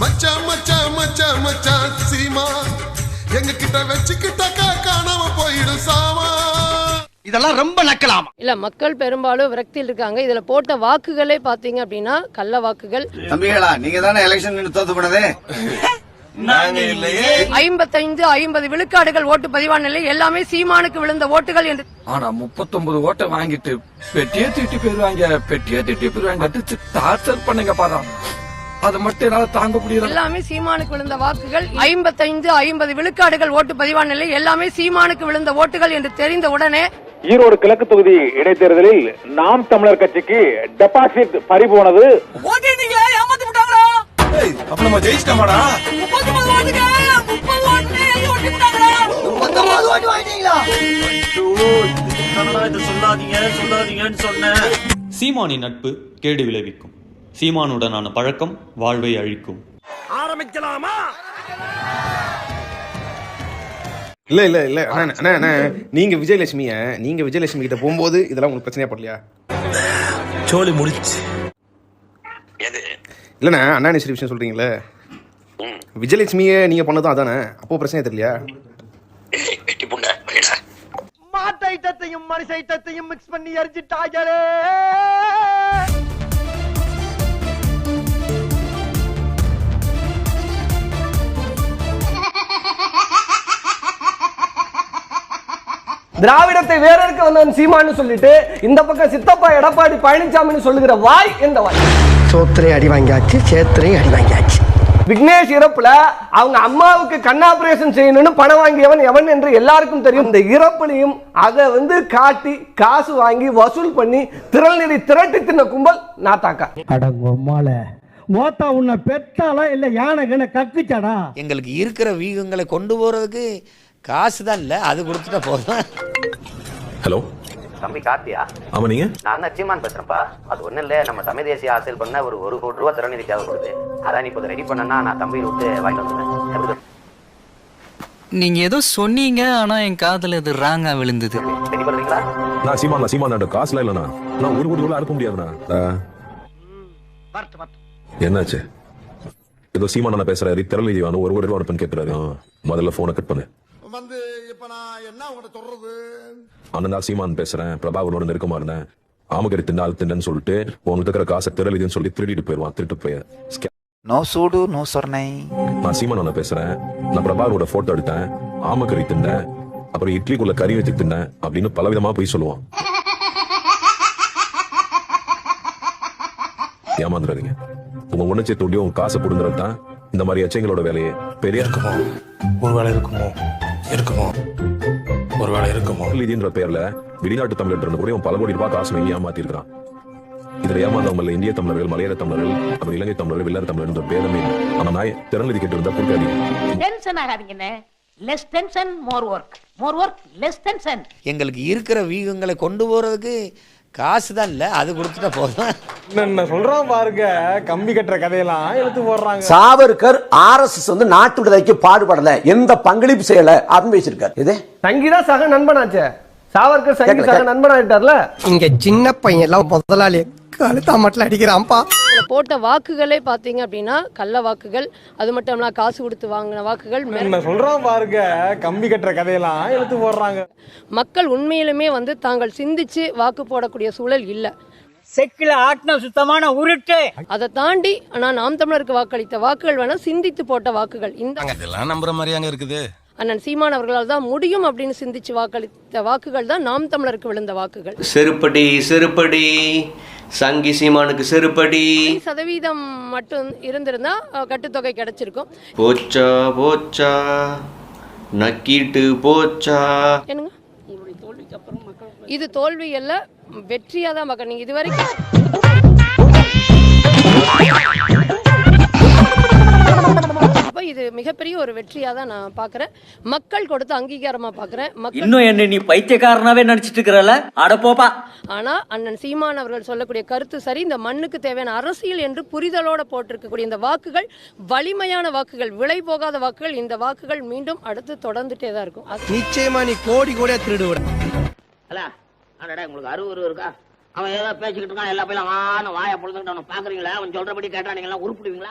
மச்சான் மச்சான் மச்சான் மச்சான் சீமா. எங்க கிட்ட வச்சுக்கிட்டாக்கா காணாம போயிடும் சாமா. இதெல்லாம் ரொம்ப நக்கலாமா? இல்ல மக்கள் பெரும்பாலும் விரக்தியில் இருக்காங்க. இதுல போட்ட வாக்குகளே பாத்தீங்க அப்படின்னா கள்ள வாக்குகள். தம்பிகளா நீங்க தானே எலெக்ஷன் தோத்து போனது? ஐம்பத்தைந்து ஐம்பது விழுக்காடுகள் ஓட்டு பதிவான நிலை எல்லாமே சீமானுக்கு விழுந்த ஓட்டுகள் என்று. ஆனா முப்பத்தொன்பது ஓட்டை வாங்கிட்டு பெட்டியே திட்டி போயிருவாங்க பெட்டியே திட்டி போயிருவாங்க அடிச்சு டார்ச்சர் பண்ணுங்க பாரா. அதை மட்டும் என்னால தாங்க முடியல. எல்லாமே சீமானுக்கு விழுந்த வாக்குகள் ஐம்பத்தைந்து ஐம்பது விழுக்காடுகள் ஓட்டு பதிவான நிலை எல்லாமே சீமானுக்கு விழுந்த ஓட்டுகள் என்று தெரிந்த உடனே ஈரோடு கிழக்கு தொகுதி இடைத்தேர்தலில் நாம் தமிழர் கட்சிக்கு டெபாசிட் நம்ம ஜெயிச்சிட்டோமாடா. சீமானின் நட்பு கேடு விளைவிக்கும். சீமானுடனான பழக்கம் வாழ்வை அழிக்கும். ஆரம்பிக்கலாமா? இல்ல இல்ல இல்ல. அண்ணா அண்ணா அண்ணா. நீங்க விஜயலட்சுமிய நீங்க விஜயலட்சுமி கிட்ட போகும்போது இதெல்லாம் உங்களுக்கு பிரச்சனையா படலையா? சோலி முடிச்சு. இல்லண்ணா அண்ணா சரி விஷயம் சொல்றீங்களே விஜயலட்சுமிய நீங்க பண்ணதும் அதானே? அப்போ பிரச்சனை தெரியலையா? மாட்டு ஐட்டத்தையும் மனுஷ ஐட்டத்தையும் மிக்ஸ் பண்ணி எரிஞ்சிட்டாங்களே திராவிடத்தை வேற இருக்க வந்தவன் சீமான்னு சொல்லிட்டு இந்த பக்கம் சித்தப்பா எடப்பாடி பழனிசாமின்னு சொல்லுகிற வாய் எந்த வாய்? சோத்திரை அடி வாங்கியாச்சு சேத்திரை அடி வாங்கியாச்சு. விக்னேஷ் இறப்புல அவங்க அம்மாவுக்கு கண் ஆபரேஷன் செய்யணும்னு பணம் வாங்கியவன் எவன் என்று எல்லாருக்கும் தெரியும். இந்த இறப்புலையும் அதை வந்து காட்டி காசு வாங்கி வசூல் பண்ணி திரள்நிதி திரட்டி தின்ன கும்பல் நாத்தாக்கா. அடங்கொம்மால மோத்தா உன்னை பெத்தாளா இல்ல யானை கண்ண கக்குச்சாடா? எங்களுக்கு இருக்கிற வீகங்களை கொண்டு போறதுக்கு காசு தான் இல்ல அது கொடுத்துட்டா போதும். ஹலோ? தம்பி கார்த்தியா? ஆமா நீங்க? நான் தான் சீமான் பேசுறேன்ப்பா. அது ஒண்ணும் இல்ல நம்ம தமிழ் தேசிய ஆசையில் பண்ண ஒரு ஒரு கோடி ரூபா திறநிதி தேவைப்படுது அதான் நீ இப்போ ரெடி பண்ணனா நான் தம்பியை விட்டு வாங்கிட்டு வந்துடுறேன். நீங்க ஏதோ சொன்னீங்க ஆனா என் காதுல இது ராங்கா விழுந்தது. ரெடி பண்ணுவீங்களா? நான் சீமான் சீமான் காசுல இல்லண்ணா. நான் ஒரு கோடி ரூபாய் அனுப்ப முடியாதுண்ணா. என்னாச்சு? ஏதோ சீமான் பேசுறாரு திரள் வேணும் ஒரு கோடி ரூபாய் அனுப்புன்னு கேட்கிறாரு முதல்ல போனை கட் பண்ணு. இப்ப நான் என்ன உங்கள்ட்ட சொல்றது? அண்ணன் தான் சீமான் பேசுறேன் பிரபாகரோட நெருக்கமா இருந்தேன் ஆமகரி திண்டால் திண்டன்னு சொல்லிட்டு உங்ககிட்ட இருக்கிற காசை திரளிதுன்னு சொல்லி திருடிட்டு போயிடுவான் திருட்டு போய். scam. நோ சூடு நோ சொர்ணை. நான் சீமான் அண்ணன் பேசுறேன் நான் பிரபாகரோட போட்டோ எடுத்தேன் ஆமக்கறி தின்னேன் அப்புறம் இட்லிக்குள்ள கறி வச்சு தின்னேன் அப்படின்னு பலவிதமா போய் சொல்லுவான். ஏமாந்துடாதீங்க. உங்க உணர்ச்சி தூண்டி உங்க காசை புடுங்குறது தான் இந்த மாதிரி எச்சங்களோட வேலையே. பெரிய இருக்குமோ? ஒருவேளை இருக்குமோ? இருக்குமோ? ஒருவேளை இருக்குமோ? இதுன்ற பேர்ல வெளிநாட்டு தமிழர் இருந்து கூட இவன் பல கோடி ரூபாய் காசு வாங்கி ஏமாத்தி இருக்கான் இதுல ஏமாந்தவங்க இந்திய தமிழர்கள் மலையாள தமிழர்கள் அப்புறம் இலங்கை தமிழர்கள் வெள்ளார தமிழர் பேதமே இல்லை. ஆனா நான் திறநிதி கேட்டு இருந்தா tension ஆகாதீங்கண்ணே less tension more work more work less tension எங்களுக்கு இருக்கிற வீகங்களை கொண்டு போறதுக்கு காசு தான் இல்ல அது கொடுத்துட்டா போதும். என்ன சொல்றான் பாருங்க கம்பி கட்டுற கதையெல்லாம் எடுத்து போடுறாங்க. சாவர்கர் ஆர்எஸ்எஸ் வந்து நாட்டு விடுதலைக்கு பாடுபடல. எந்த பங்களிப்பு செய்யல அப்படின்னு பேசியிருக்காரு. இது? சங்கீதா சக நண்பனாச்சே. சாவர்கர் சங்கி சக நண்பனாயிட்டார்ல? இங்க சின்ன பையன் எல்லாம் முதலாளி கழுத்தா மட்டும் அடிக்கிறான்ப்பா. போட்ட வாக்குகளே பாத்தீங்க அப்படின்னா கள்ள வாக்குகள் அது மட்டும் இல்லாம காசு கொடுத்து வாங்கின வாக்குகள் சொல்றான் பாருங்க கம்பி கட்டுற கதையெல்லாம் எடுத்து போடுறாங்க. மக்கள் உண்மையிலுமே வந்து தாங்கள் சிந்திச்சு வாக்கு போடக்கூடிய சூழல் இல்ல. செக்கில ஆட்டின சுத்தமான உருட்டு. அதை தாண்டி ஆனா நாம் தமிழருக்கு வாக்களித்த வாக்குகள் வேணா சிந்தித்து போட்ட வாக்குகள். இந்த இதெல்லாம் நம்புற மாதிரியாங்க இருக்குது. அண்ணன் சீமான் அவர்களால் தான் முடியும் அப்படின்னு சிந்திச்சு வாக்களித்த வாக்குகள் தான் நாம் தமிழருக்கு விழுந்த வாக்குகள். செருப்படி செருப்படி. சங்கி சீமானுக்கு செருப்படி. சதவீதம் மட்டும் இருந்திருந்தா கட்டுத்தொகை கிடைச்சிருக்கும். போச்சா போச்சா. நக்கிட்டு போச்சா. என்னங்க? இது தோல்வி அல்ல வெற்றியா தான் பார்க்க நீங்க இதுவரைக்கும் இது மிகப்பெரிய ஒரு வெற்றியா தான் நான் பாக்குறேன். மக்கள் கொடுத்த அங்கீகாரமா பாக்குறேன். மக்கள் இன்னும் என்ன நீ பைத்தியக்காரனாவே நடிச்சிட்டு இருக்கிறல? அட போப்பா. ஆனா அண்ணன் சீமான் அவர்கள் சொல்லக்கூடிய கருத்து சரி இந்த மண்ணுக்கு தேவையான அரசியல் என்று புரிதலோட போட்டிருக்கக்கூடிய இந்த வாக்குகள் வலிமையான வாக்குகள் விலை போகாத வாக்குகள் இந்த வாக்குகள் மீண்டும் அடுத்து தொடர்ந்துட்டே தான் இருக்கும். நிச்சயமா நீ கோடி கோடியா திருடு விட. அல்ல அடடா உங்களுக்கு அறுபது இருக்கா? அவன் ஏதோ பேசிக்கிட்டு இருக்கான் எல்லா பையன் வான வாயை பொழுதுகிட்டு அவனை பாக்குறீங்களா? அவன் சொல்றபடி கேட்டா நீங்க எல்லாம் உருப்பிடுவீங்களா?